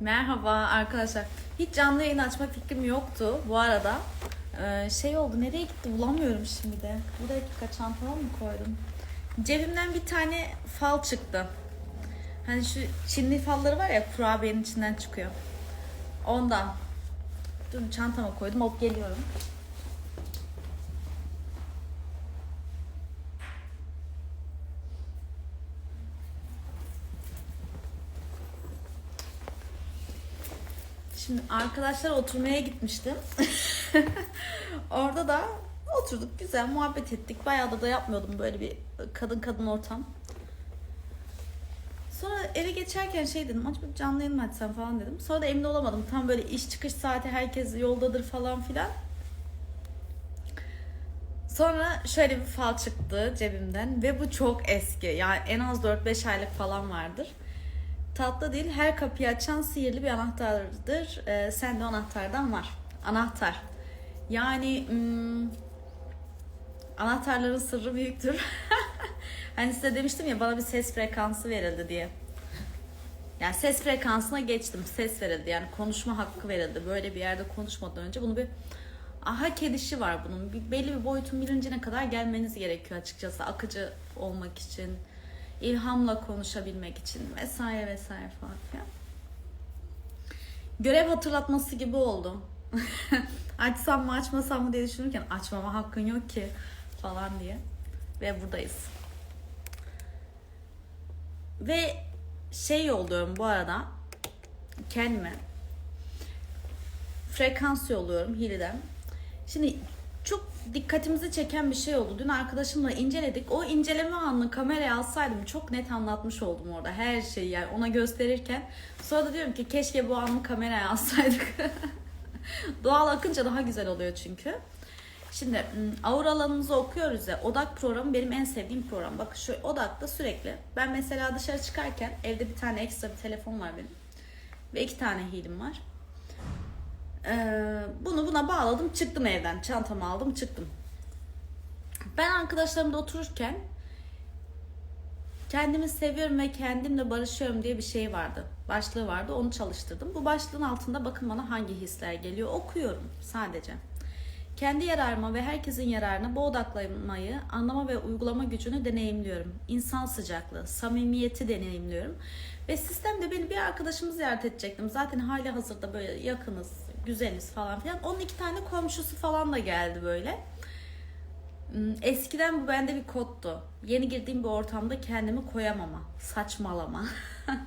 Merhaba arkadaşlar. Hiç canlı yayın açma fikrim yoktu bu arada. Ee, şey oldu nereye gitti bulamıyorum şimdi de. Bir dakika çantama mı koydum? Cebimden bir tane fal çıktı. Hani şu Çinli falları var ya kurabiyenin içinden çıkıyor. Ondan. Dur çantama koydum alıp geliyorum. Şimdi arkadaşlar oturmaya gitmiştim. Orada da oturduk güzel muhabbet ettik. Bayağı da da yapmıyordum böyle bir kadın kadın ortam. Sonra eve geçerken şey dedim acaba canlı yayın mı açsam falan dedim. Sonra da emin olamadım. Tam böyle iş çıkış saati herkes yoldadır falan filan. Sonra şöyle bir fal çıktı cebimden ve bu çok eski. Yani en az 4-5 aylık falan vardır. Tatlı değil, her kapıyı açan sihirli bir anahtardır. Ee, sende anahtardan var. Anahtar. Yani hmm, anahtarların sırrı büyüktür. hani size demiştim ya bana bir ses frekansı verildi diye. Yani ses frekansına geçtim. Ses verildi yani konuşma hakkı verildi. Böyle bir yerde konuşmadan önce bunu bir hak edişi var bunun. Bir, belli bir boyutun bilincine kadar gelmeniz gerekiyor açıkçası. Akıcı olmak için, ilhamla konuşabilmek için vesaire vesaire falan. Görev hatırlatması gibi oldu. Açsam mı açmasam mı diye düşünürken açmama hakkın yok ki falan diye. Ve buradayız. Ve şey yolluyorum bu arada kendime frekans yolluyorum Hili'den. Şimdi çok dikkatimizi çeken bir şey oldu. Dün arkadaşımla inceledik. O inceleme anını kameraya alsaydım çok net anlatmış oldum orada her şeyi yani ona gösterirken. Sonra da diyorum ki keşke bu anı kameraya alsaydık. Doğal akınca daha güzel oluyor çünkü. Şimdi ım, auralarınızı okuyoruz ya. Odak programı benim en sevdiğim program. Bakın şu odakta sürekli. Ben mesela dışarı çıkarken evde bir tane ekstra bir telefon var benim. Ve iki tane hilim var. Ee, bunu buna bağladım çıktım evden. Çantamı aldım çıktım. Ben arkadaşlarımla otururken kendimi seviyorum ve kendimle barışıyorum diye bir şey vardı başlığı vardı. Onu çalıştırdım. Bu başlığın altında bakın bana hangi hisler geliyor. Okuyorum sadece. Kendi yararıma ve herkesin yararına bu odaklamayı anlama ve uygulama gücünü deneyimliyorum. İnsan sıcaklığı samimiyeti deneyimliyorum. Ve sistemde beni bir arkadaşımı ziyaret edecektim. Zaten hali hazırda böyle yakınız güzeliz falan filan. Onun iki tane komşusu falan da geldi böyle. Hmm, Eskiden bu bende bir koddu. Yeni girdiğim bir ortamda kendimi koyamama. Saçmalama.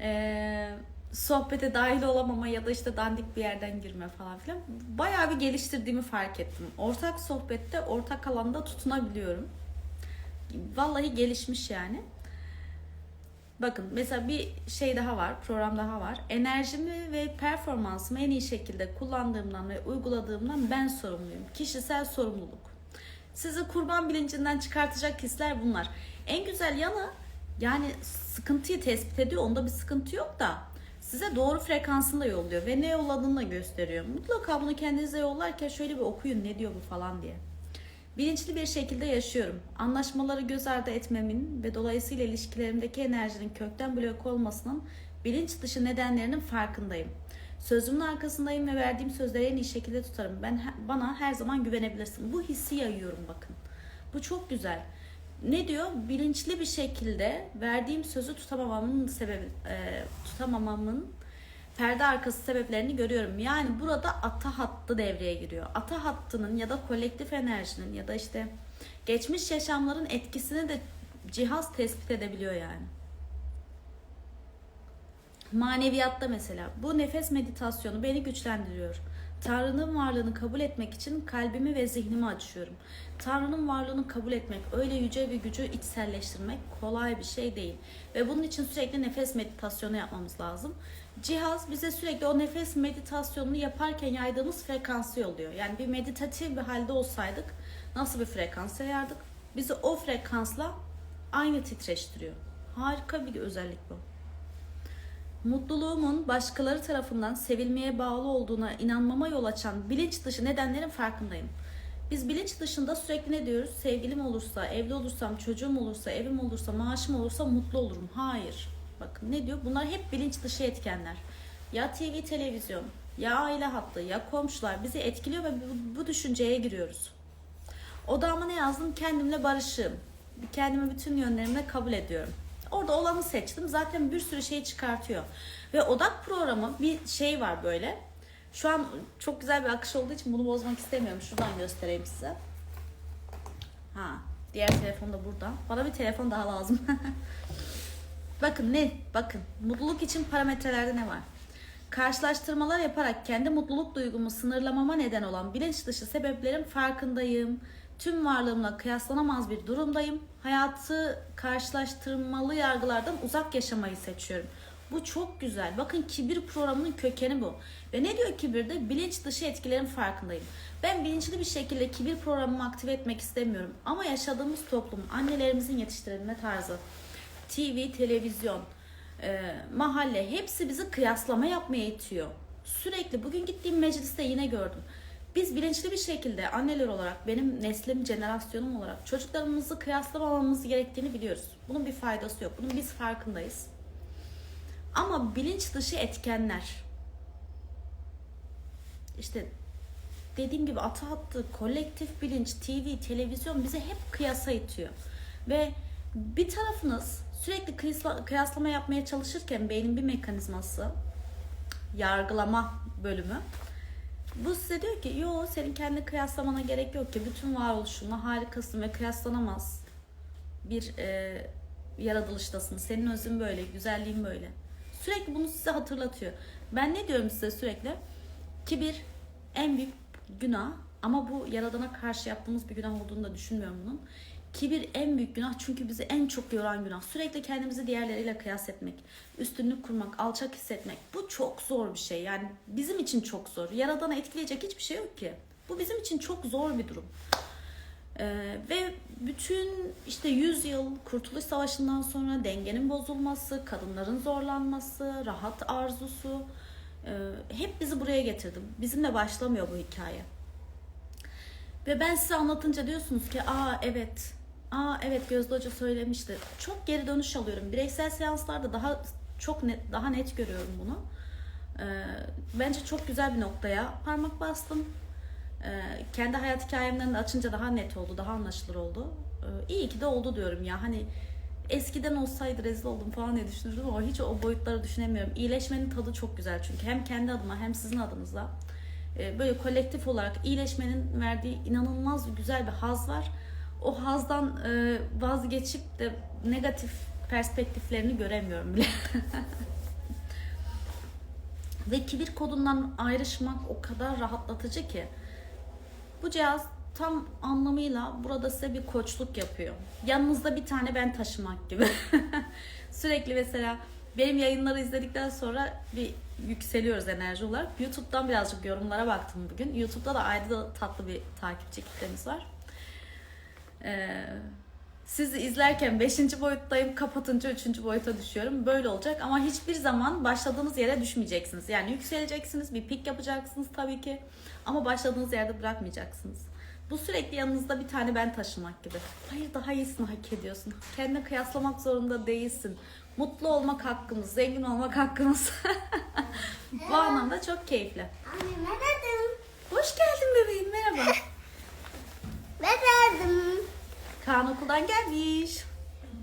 ee, sohbete dahil olamama ya da işte dandik bir yerden girme falan filan. Bayağı bir geliştirdiğimi fark ettim. Ortak sohbette, ortak alanda tutunabiliyorum. Vallahi gelişmiş yani. Bakın mesela bir şey daha var, program daha var. Enerjimi ve performansımı en iyi şekilde kullandığımdan ve uyguladığımdan ben sorumluyum. Kişisel sorumluluk. Sizi kurban bilincinden çıkartacak hisler bunlar. En güzel yanı yani sıkıntıyı tespit ediyor. Onda bir sıkıntı yok da size doğru frekansını da yolluyor ve ne yolladığını da gösteriyor. Mutlaka bunu kendinize yollarken şöyle bir okuyun ne diyor bu falan diye. Bilinçli bir şekilde yaşıyorum. Anlaşmaları göz ardı etmemin ve dolayısıyla ilişkilerimdeki enerjinin kökten blok olmasının bilinç dışı nedenlerinin farkındayım. Sözümün arkasındayım ve verdiğim sözleri en iyi şekilde tutarım. Ben bana her zaman güvenebilirsin. Bu hissi yayıyorum bakın. Bu çok güzel. Ne diyor? Bilinçli bir şekilde verdiğim sözü tutamamamın sebebi e, tutamamamın perde arkası sebeplerini görüyorum. Yani burada ata hattı devreye giriyor. Ata hattının ya da kolektif enerjinin ya da işte geçmiş yaşamların etkisini de cihaz tespit edebiliyor yani. Maneviyatta mesela bu nefes meditasyonu beni güçlendiriyor. Tanrı'nın varlığını kabul etmek için kalbimi ve zihnimi açıyorum. Tanrı'nın varlığını kabul etmek, öyle yüce bir gücü içselleştirmek kolay bir şey değil. Ve bunun için sürekli nefes meditasyonu yapmamız lazım. Cihaz bize sürekli o nefes meditasyonunu yaparken yaydığımız frekansı yolluyor. Yani bir meditatif bir halde olsaydık nasıl bir frekans yayardık? Bizi o frekansla aynı titreştiriyor. Harika bir özellik bu. Mutluluğumun başkaları tarafından sevilmeye bağlı olduğuna inanmama yol açan bilinç dışı nedenlerin farkındayım. Biz bilinç dışında sürekli ne diyoruz? Sevgilim olursa, evli olursam, çocuğum olursa, evim olursa, maaşım olursa mutlu olurum. Hayır. Bakın ne diyor? Bunlar hep bilinç dışı etkenler. Ya TV, televizyon, ya aile hattı, ya komşular bizi etkiliyor ve bu, düşünceye giriyoruz. Odağıma ne yazdım? Kendimle barışığım. Kendimi bütün yönlerimle kabul ediyorum. Orada olanı seçtim. Zaten bir sürü şey çıkartıyor. Ve odak programı bir şey var böyle. Şu an çok güzel bir akış olduğu için bunu bozmak istemiyorum. Şuradan göstereyim size. Ha, diğer telefon da burada. Bana bir telefon daha lazım. Bakın ne? Bakın. Mutluluk için parametrelerde ne var? Karşılaştırmalar yaparak kendi mutluluk duygumu sınırlamama neden olan bilinç dışı sebeplerin farkındayım. Tüm varlığımla kıyaslanamaz bir durumdayım. Hayatı karşılaştırmalı yargılardan uzak yaşamayı seçiyorum. Bu çok güzel. Bakın kibir programının kökeni bu. Ve ne diyor kibirde? Bilinç dışı etkilerin farkındayım. Ben bilinçli bir şekilde kibir programımı aktive etmek istemiyorum. Ama yaşadığımız toplum, annelerimizin yetiştirilme tarzı, TV, televizyon, e, mahalle hepsi bizi kıyaslama yapmaya itiyor. Sürekli bugün gittiğim mecliste yine gördüm. Biz bilinçli bir şekilde anneler olarak benim neslim, jenerasyonum olarak çocuklarımızı kıyaslamamamız gerektiğini biliyoruz. Bunun bir faydası yok. Bunun biz farkındayız. Ama bilinç dışı etkenler işte dediğim gibi ata attı kolektif bilinç, TV, televizyon bize hep kıyasa itiyor. Ve bir tarafınız sürekli kıyasla- kıyaslama yapmaya çalışırken beynin bir mekanizması yargılama bölümü bu size diyor ki yo senin kendi kıyaslamana gerek yok ki bütün varoluşunla harikasın ve kıyaslanamaz bir e, yaratılıştasın. Senin özün böyle, güzelliğin böyle. Sürekli bunu size hatırlatıyor. Ben ne diyorum size sürekli? Kibir en büyük günah ama bu yaradana karşı yaptığımız bir günah olduğunu da düşünmüyorum bunun. Kibir en büyük günah çünkü bizi en çok yoran günah. Sürekli kendimizi diğerleriyle kıyas etmek, üstünlük kurmak, alçak hissetmek. Bu çok zor bir şey. Yani bizim için çok zor. Yaradana etkileyecek hiçbir şey yok ki. Bu bizim için çok zor bir durum. Ee, ve bütün işte 100 yıl Kurtuluş Savaşı'ndan sonra dengenin bozulması, kadınların zorlanması, rahat arzusu e, hep bizi buraya getirdi. Bizimle başlamıyor bu hikaye. Ve ben size anlatınca diyorsunuz ki aa evet, aa evet Gözde Hoca söylemişti. Çok geri dönüş alıyorum. Bireysel seanslarda daha çok net, daha net görüyorum bunu. Ee, bence çok güzel bir noktaya parmak bastım. Ee, kendi hayat hikayemden de açınca daha net oldu, daha anlaşılır oldu. Ee, iyi ki de oldu diyorum ya. Hani eskiden olsaydı rezil oldum falan diye düşünürdüm ama hiç o boyutları düşünemiyorum. İyileşmenin tadı çok güzel çünkü hem kendi adıma hem sizin adınıza e, böyle kolektif olarak iyileşmenin verdiği inanılmaz güzel bir haz var. O hazdan e, vazgeçip de negatif perspektiflerini göremiyorum bile. Ve kibir kodundan ayrışmak o kadar rahatlatıcı ki. Bu cihaz tam anlamıyla burada size bir koçluk yapıyor. Yanınızda bir tane ben taşımak gibi. Sürekli mesela benim yayınları izledikten sonra bir yükseliyoruz enerji olarak. YouTube'dan birazcık yorumlara baktım bugün. YouTube'da da ayrı da tatlı bir takipçi kitlemiz var. Ee, sizi izlerken 5. boyuttayım, kapatınca 3. boyuta düşüyorum. Böyle olacak ama hiçbir zaman başladığınız yere düşmeyeceksiniz. Yani yükseleceksiniz, bir pik yapacaksınız tabii ki. Ama başladığınız yerde bırakmayacaksınız. Bu sürekli yanınızda bir tane ben taşımak gibi. Hayır daha iyisini hak ediyorsun. Kendine kıyaslamak zorunda değilsin. Mutlu olmak hakkımız, zengin olmak hakkımız. Bu anlamda çok keyifli. Anne ne dedim? Hoş geldin bebeğim, merhaba. Ne dedim? Kaan okuldan gelmiş.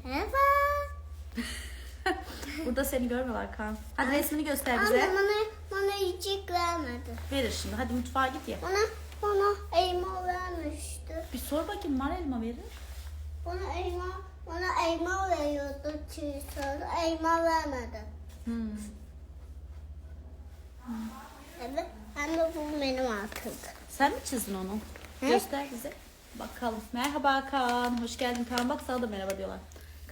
Merhaba. Burada seni görmüyorlar Kaan. Hadi resmini göster bize. Anne bana, bana yiyecek vermedi. Verir şimdi. Hadi mutfağa git ya. Bana, bana elma vermişti. Bir sor bakayım var elma verir. Bana elma, bana elma veriyordu çiğ elma vermedi. Hmm. Evet, ben de bu benim artık. Sen mi çizdin onu? Hı? Göster bize. Bakalım. Merhaba Kaan. Hoş geldin Kaan. Bak sana da merhaba diyorlar.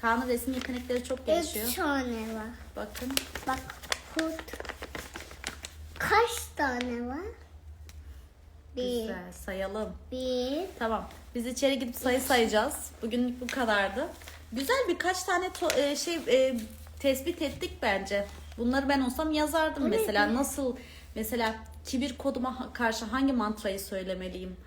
Kaan'ın resim yetenekleri çok gelişiyor. Üç tane var. Bakın. Bak kurt. Kaç tane var? Bir, Güzel. Sayalım. bir, Tamam. Biz içeri gidip sayı sayacağız. Bugünlük bu kadardı. Güzel birkaç tane e, şey e, tespit ettik bence. Bunları ben olsam yazardım Evet, mesela. evet. Nasıl mesela kibir koduma karşı hangi mantrayı söylemeliyim?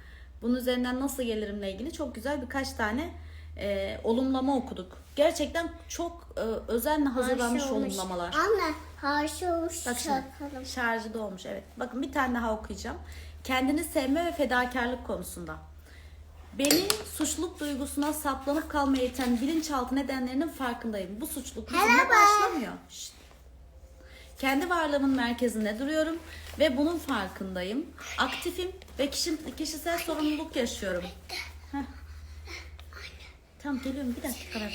Bunun üzerinden nasıl gelirimle ilgili çok güzel birkaç tane e, olumlama okuduk. Gerçekten çok e, özenle hazırlanmış Harşı olmuş. olumlamalar. Anne harşı olmuş Bak şimdi şarkılım. şarjı dolmuş evet. Bakın bir tane daha okuyacağım. Kendini sevme ve fedakarlık konusunda. Beni suçluluk duygusuna saplanıp kalmaya iten bilinçaltı nedenlerinin farkındayım. Bu suçluluk bizimle başlamıyor. Şşt. Kendi varlığımın merkezinde duruyorum ve bunun farkındayım. Aktifim ve kişi, kişisel sorumluluk yaşıyorum. Heh. Tamam geliyorum bir dakika ben.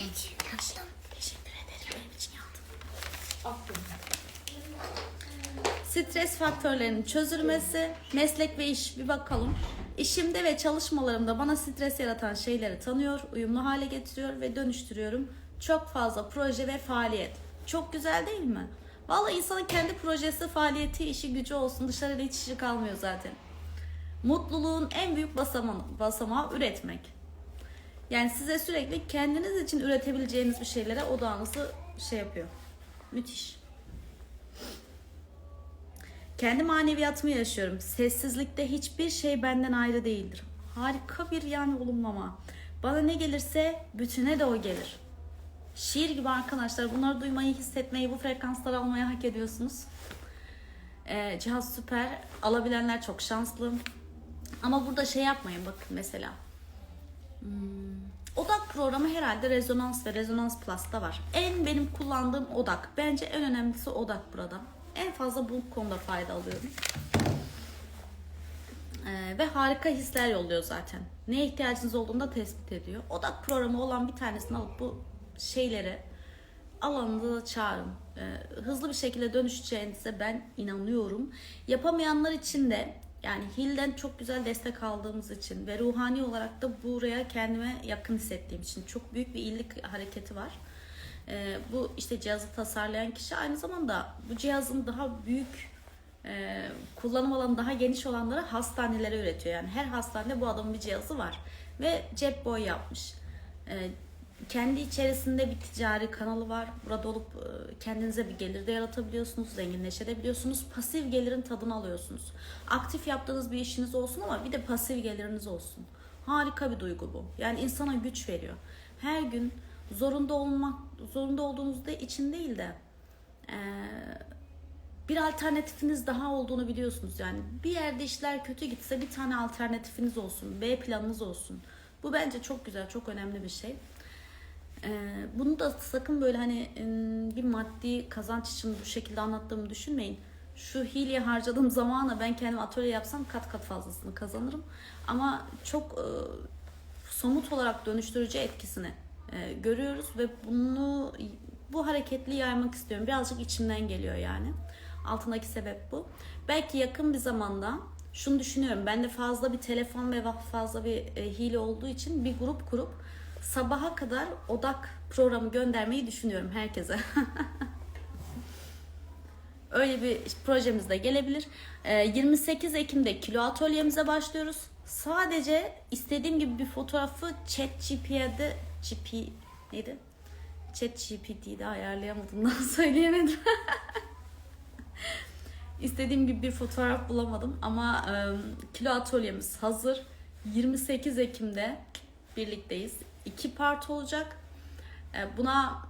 Teşekkür ederim benim için yaptın. Stres faktörlerinin çözülmesi, meslek ve iş bir bakalım. İşimde ve çalışmalarımda bana stres yaratan şeyleri tanıyor, uyumlu hale getiriyor ve dönüştürüyorum. Çok fazla proje ve faaliyet. Çok güzel değil mi? Vallahi insanın kendi projesi, faaliyeti, işi, gücü olsun. Dışarıda hiç işi kalmıyor zaten. Mutluluğun en büyük basamağı, basamağı üretmek. Yani size sürekli kendiniz için üretebileceğiniz bir şeylere odağınızı şey yapıyor. Müthiş. Kendi maneviyatımı yaşıyorum. Sessizlikte hiçbir şey benden ayrı değildir. Harika bir yani olumlama. Bana ne gelirse bütüne de o gelir. Şiir gibi arkadaşlar. Bunları duymayı, hissetmeyi, bu frekansları almayı hak ediyorsunuz. Ee, cihaz süper. Alabilenler çok şanslı. Ama burada şey yapmayın bakın mesela. Hmm, Odak programı herhalde Rezonans ve Rezonans Plus'ta var. En benim kullandığım odak. Bence en önemlisi odak burada. En fazla bu konuda fayda alıyorum. Ee, ve harika hisler yolluyor zaten. Neye ihtiyacınız olduğunu da tespit ediyor. Odak programı olan bir tanesini alıp bu şeyleri alanında çağırın. Ee, hızlı bir şekilde dönüşeceğinize ben inanıyorum. Yapamayanlar için de yani Hill'den çok güzel destek aldığımız için ve ruhani olarak da buraya kendime yakın hissettiğim için çok büyük bir iyilik hareketi var. Ee, bu işte cihazı tasarlayan kişi aynı zamanda bu cihazın daha büyük e, kullanım alanı daha geniş olanları hastanelere üretiyor. Yani her hastanede bu adamın bir cihazı var ve cep boy yapmış. Ee, kendi içerisinde bir ticari kanalı var. Burada olup e, kendinize bir gelir de yaratabiliyorsunuz, zenginleşebiliyorsunuz. Pasif gelirin tadını alıyorsunuz. Aktif yaptığınız bir işiniz olsun ama bir de pasif geliriniz olsun. Harika bir duygu bu. Yani insana güç veriyor. Her gün zorunda olmak, zorunda olduğunuzda için değil de e, bir alternatifiniz daha olduğunu biliyorsunuz. Yani bir yerde işler kötü gitse bir tane alternatifiniz olsun, B planınız olsun. Bu bence çok güzel, çok önemli bir şey. Ee, bunu da sakın böyle hani bir maddi kazanç için bu şekilde anlattığımı düşünmeyin. Şu hileye harcadığım zamana ben kendim atölye yapsam kat kat fazlasını kazanırım. Ama çok e, somut olarak dönüştürücü etkisini e, görüyoruz ve bunu bu hareketli yaymak istiyorum. Birazcık içimden geliyor yani. Altındaki sebep bu. Belki yakın bir zamanda şunu düşünüyorum. Bende fazla bir telefon ve fazla bir e, hile olduğu için bir grup kurup sabaha kadar odak programı göndermeyi düşünüyorum herkese. Öyle bir projemiz de gelebilir. Ee, 28 Ekim'de kilo atölyemize başlıyoruz. Sadece istediğim gibi bir fotoğrafı ChatGPT'de GP neydi? ChatGPT'de ayarlayamadım daha söyleyemedim. İstediğim gibi bir fotoğraf bulamadım ama e, kilo atölyemiz hazır. 28 Ekim'de birlikteyiz. İki part olacak. E, buna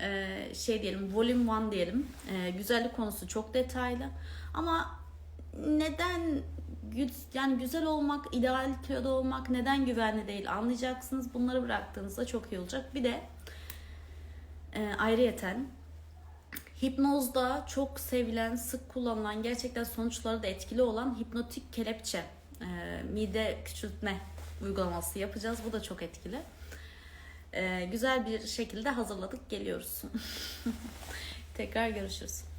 e, şey diyelim, volume 1 diyelim. E, güzellik konusu çok detaylı. Ama neden yani güzel olmak, ideal kiloda olmak neden güvenli değil anlayacaksınız. Bunları bıraktığınızda çok iyi olacak. Bir de ayrıyeten hipnozda çok sevilen, sık kullanılan, gerçekten sonuçları da etkili olan hipnotik kelepçe, mide küçültme uygulaması yapacağız. Bu da çok etkili. E, güzel bir şekilde hazırladık, geliyoruz. Tekrar görüşürüz.